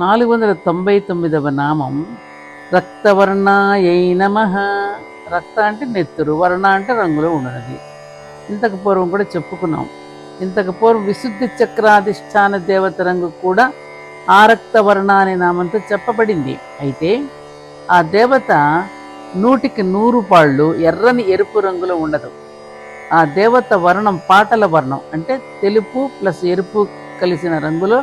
నాలుగు వందల తొంభై తొమ్మిదవ నామం రక్తవర్ణాయై నమ. రక్త అంటే నెత్తురు వర్ణ అంటే రంగులో ఉన్నది. ఇంతకు పూర్వం కూడా చెప్పుకున్నాం. ఇంతకు పూర్వం విశుద్ధి చక్రాధిష్టాన దేవత రంగు కూడా ఆ రక్తవర్ణ అనే నామంతో చెప్పబడింది. అయితే ఆ దేవత నూటికి నూరు పాళ్ళు ఎర్రని ఎరుపు రంగులో ఉండదు. ఆ దేవత వర్ణం పాటల వర్ణం అంటే తెలుపు ప్లస్ ఎరుపు కలిసిన రంగులో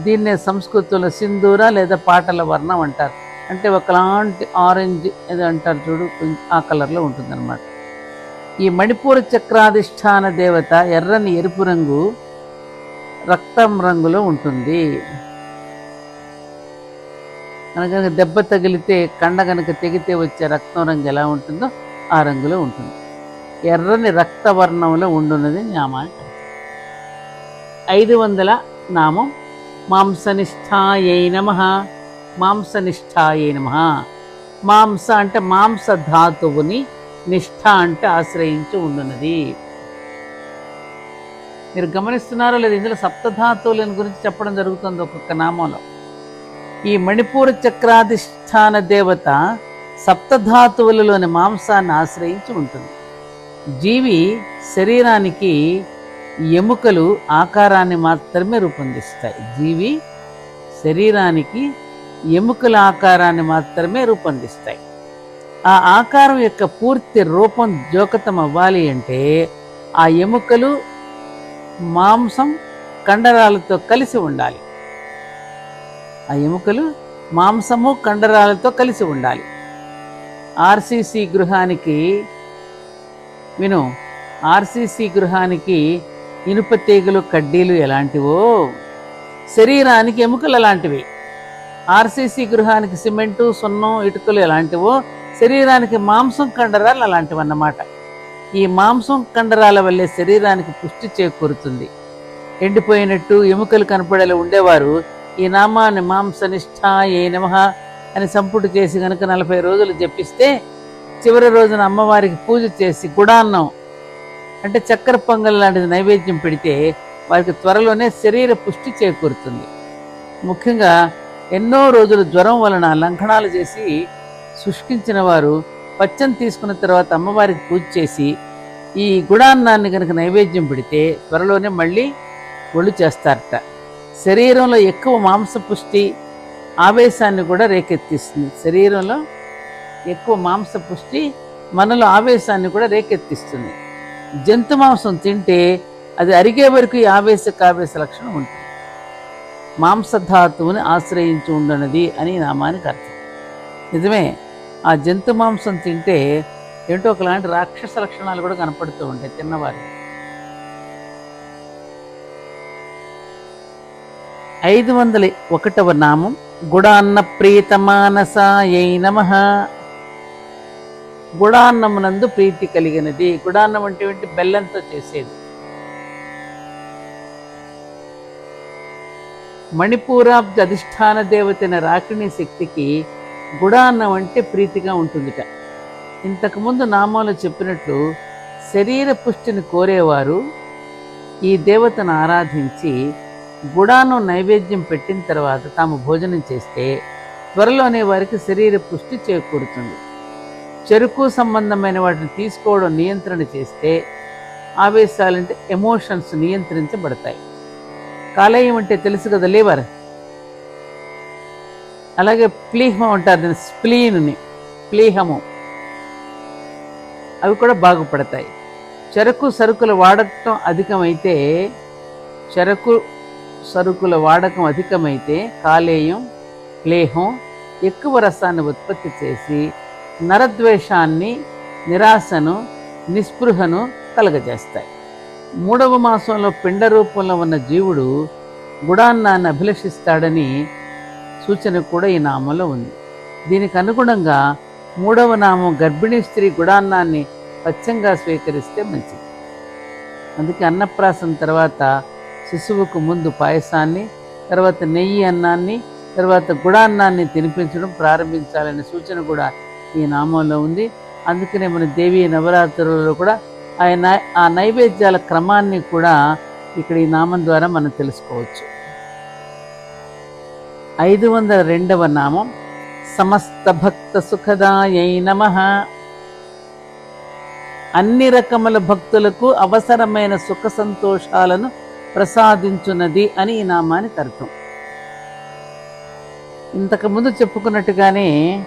దీన్నే సంస్కృతంలో సింధూర లేదా పాటల వర్ణం అంటారు. అంటే ఒకలాంటి ఆరెంజ్ ఏదో అంటారు చూడు ఆ కలర్లో ఉంటుందన్నమాట. ఈ మణిపూర్ చక్రాధిష్టాన దేవత ఎర్రని ఎరుపు రంగు రక్తం రంగులో ఉంటుంది. కనుక దెబ్బ తగిలితే కండ కనుక తెగితే వచ్చే రక్తం రంగు ఎలా ఉంటుందో ఆ రంగులో ఉంటుంది. ఎర్రని రక్తవర్ణంలో ఉండున్నది నామా ఐదు వందల నామం మాంసనిష్టాయై నమ. మాంసనిష్టాయై నమ. మాంస అంటే మాంస ధాతువుని నిష్ఠ అంటే ఆశ్రయించి ఉండున్నది మీరు గమనిస్తున్నారో లేదు ఇందులో సప్తధాతువులను గురించి చెప్పడం జరుగుతుంది ఒక్కొక్క నామంలో. ఈ మణిపూర్ చక్రాధిష్టాన దేవత సప్తధాతువులలోని మాంసాన్ని ఆశ్రయించి ఉంటుంది. జీవి శరీరానికి ఎముకలు ఆకారాన్ని మాత్రమే రూపొందిస్తాయి. జీవి శరీరానికి ఎముకల ఆకారాన్ని మాత్రమే రూపొందిస్తాయి. ఆ ఆకారం యొక్క పూర్తి రూపం జోకతం అవ్వాలి అంటే ఆ ఎముకలు మాంసం కండరాలతో కలిసి ఉండాలి. ఆ ఎముకలు మాంసము కండరాలతో కలిసి ఉండాలి. ఆర్సీసీ గృహానికి విను ఆర్సీసీ గృహానికి ఇనుప తీగలు కడ్డీలు ఎలాంటివో? శరీరానికి ఎముకలు అలాంటివి. ఆర్సీసీ గృహానికి సిమెంటు సున్నం ఇటుకలు ఎలాంటివో? శరీరానికి మాంసం కండరాలు అలాంటివి అన్నమాట ఈ మాంసం కండరాల వల్లే శరీరానికి పుష్టి చేకూరుతుంది. ఎండిపోయినట్టు ఎముకలు కనపడేలా ఉండేవారు. ఈ నామాన్ని మాంసనిష్ట ఏ నమః అని సంపుటి చేసి కనుక నలభై రోజులు జపిస్తే చివరి రోజున అమ్మవారికి పూజ చేసి గుడాన్నం అంటే చక్కెర పొంగల్ లాంటిది నైవేద్యం పెడితే వారికి త్వరలోనే శరీర పుష్టి చేకూరుతుంది. ముఖ్యంగా ఎన్నో రోజులు జ్వరం వలన లంఘనాలు చేసి శుష్కించిన వారు పచ్చం తీసుకున్న తర్వాత అమ్మవారికి పూజ చేసి ఈ గుడాన్నాన్ని కనుక నైవేద్యం పెడితే త్వరలోనే మళ్ళీ ఒళ్ళు చేస్తారట. శరీరంలో ఎక్కువ మాంస పుష్టి ఆవేశాన్ని కూడా రేకెత్తిస్తుంది. శరీరంలో ఎక్కువ మాంస పుష్టి మనలో ఆవేశాన్ని కూడా రేకెత్తిస్తుంది. జంతు మాంసం తింటే అది అరిగే వరకు ఆవేశ కావేశ లక్షణం ఉంటుంది. మాంసధాతువుని ఆశ్రయించి ఉండనది అని నామానికి అర్థం. నిజమే ఆ జంతు మాంసం తింటే ఏంటో ఒకలాంటి రాక్షస లక్షణాలు కూడా కనపడుతూ ఉంటాయి తిన్నవారు. ఐదు వందల ఒకటవ నామం గుడాన్న ప్రీతమానసాయై నమ. గుడాన్నమునందు ప్రీతి కలిగినది. గుడాన్నం అంటే బెల్లంతో చేసేది. మణిపూరాబ్జ అధిష్టాన దేవతైన రాకిణి శక్తికి గుడాన్నం అంటే ప్రీతిగా ఉంటుందిట. ఇంతకుముందు నామాలు చెప్పినట్లు శరీర పుష్టిని కోరేవారు ఈ దేవతను ఆరాధించి గుడాను నైవేద్యం పెట్టిన తర్వాత తాము భోజనం చేస్తే త్వరలోనే వారికి శరీర పుష్టి చేకూరుతుంది. చెరుకు సంబంధమైన వాటిని తీసుకోవడం నియంత్రణ చేస్తే ఆవేశాలంటే ఎమోషన్స్ నియంత్రించబడతాయి. కాలేయం అంటే తెలుసు కదా లేవర్? అలాగే ప్లీహం అంటారు దీని స్ప్లీన్ని ప్లీహము. అవి కూడా బాగుపడతాయి. చెరకు సరుకులు వాడకం అధికమైతే చెరకు సరుకుల వాడకం అధికమైతే కాలేయం ప్లేహం ఎక్కువ రసాన్ని ఉత్పత్తి చేసి నరద్వేషాన్ని నిరాశను నిస్పృహను కలగజేస్తాయి. మూడవ మాసంలో పిండ రూపంలో ఉన్న జీవుడు గుడాన్నాన్ని అభిలషిస్తాడని సూచన కూడా ఈ నామంలో ఉంది. దీనికి అనుగుణంగా మూడవ నామం గర్భిణీ స్త్రీ గుడాన్నాన్ని పచ్చంగా స్వీకరిస్తే మంచిది. అందుకే అన్నప్రాసం తర్వాత శిశువుకు ముందు పాయసాన్ని తర్వాత నెయ్యి అన్నాన్ని తర్వాత గుడాన్నాన్ని తినిపించడం ప్రారంభించాలనే సూచన కూడా ఈ నామంలో ఉంది. అందుకనే మన దేవీ నవరాత్రులలో కూడా ఆయన ఆ నైవేద్యాల క్రమాన్ని కూడా ఇక్కడ ఈ నామం ద్వారా మనం తెలుసుకోవచ్చు. ఐదు వందల రెండవ నామం. సమస్త భక్త సుఖదాయై నమ. అన్ని రకముల భక్తులకు అవసరమైన సుఖ సంతోషాలను ప్రసాదించున్నది అని ఈ నామానికి అర్థం. ఇంతకుముందు చెప్పుకున్నట్టుగానే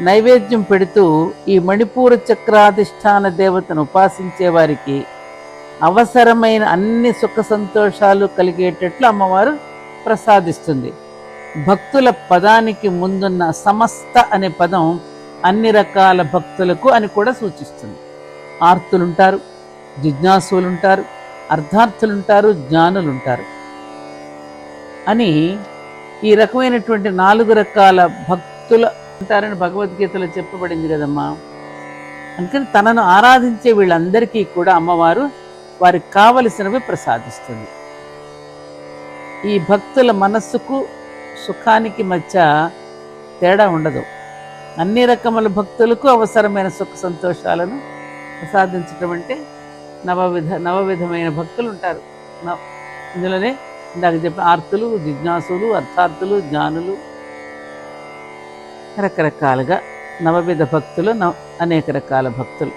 నైవేద్యం పెడుతూ ఈ మణిపూర చక్రాధిష్టాన దేవతను ఉపాసించే వారికి అవసరమైన అన్ని సుఖ సంతోషాలు కలిగేటట్లు అమ్మవారు ప్రసాదిస్తుంది. భక్తుల పదానికి ముందున్న సమస్త అనే పదం అన్ని రకాల భక్తులకు అని కూడా సూచిస్తుంది. ఆర్తులుంటారు జిజ్ఞాసులుంటారు అర్థార్థులుంటారు జ్ఞానులుంటారు అని ఈ రకమైనటువంటి నాలుగు రకాల భక్తుల ఉంటారని భగవద్గీతలో చెప్పబడింది కదమ్మా. అందుకని తనను ఆరాధించే వీళ్ళందరికీ కూడా అమ్మవారు వారికి కావలసినవి ప్రసాదిస్తుంది. ఈ భక్తుల మనస్సుకు సుఖానికి మధ్య తేడా ఉండదు. అన్ని రకముల భక్తులకు అవసరమైన సుఖ సంతోషాలను ప్రసాదించటం అంటే నవవిధ నవవిధమైన భక్తులు ఉంటారు. నవ ఇందులోనే ఇందాక చెప్పిన ఆర్తులు జిజ్ఞాసులు అర్థార్థులు జ్ఞానులు రకరకాలుగా నవవిధ భక్తులు నవ అనేక రకాల భక్తులు.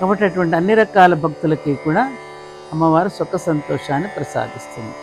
కాబట్టి అటువంటి అన్ని రకాల భక్తులకి కూడా అమ్మవారు సుఖ సంతోషాన్ని ప్రసాదిస్తుంది.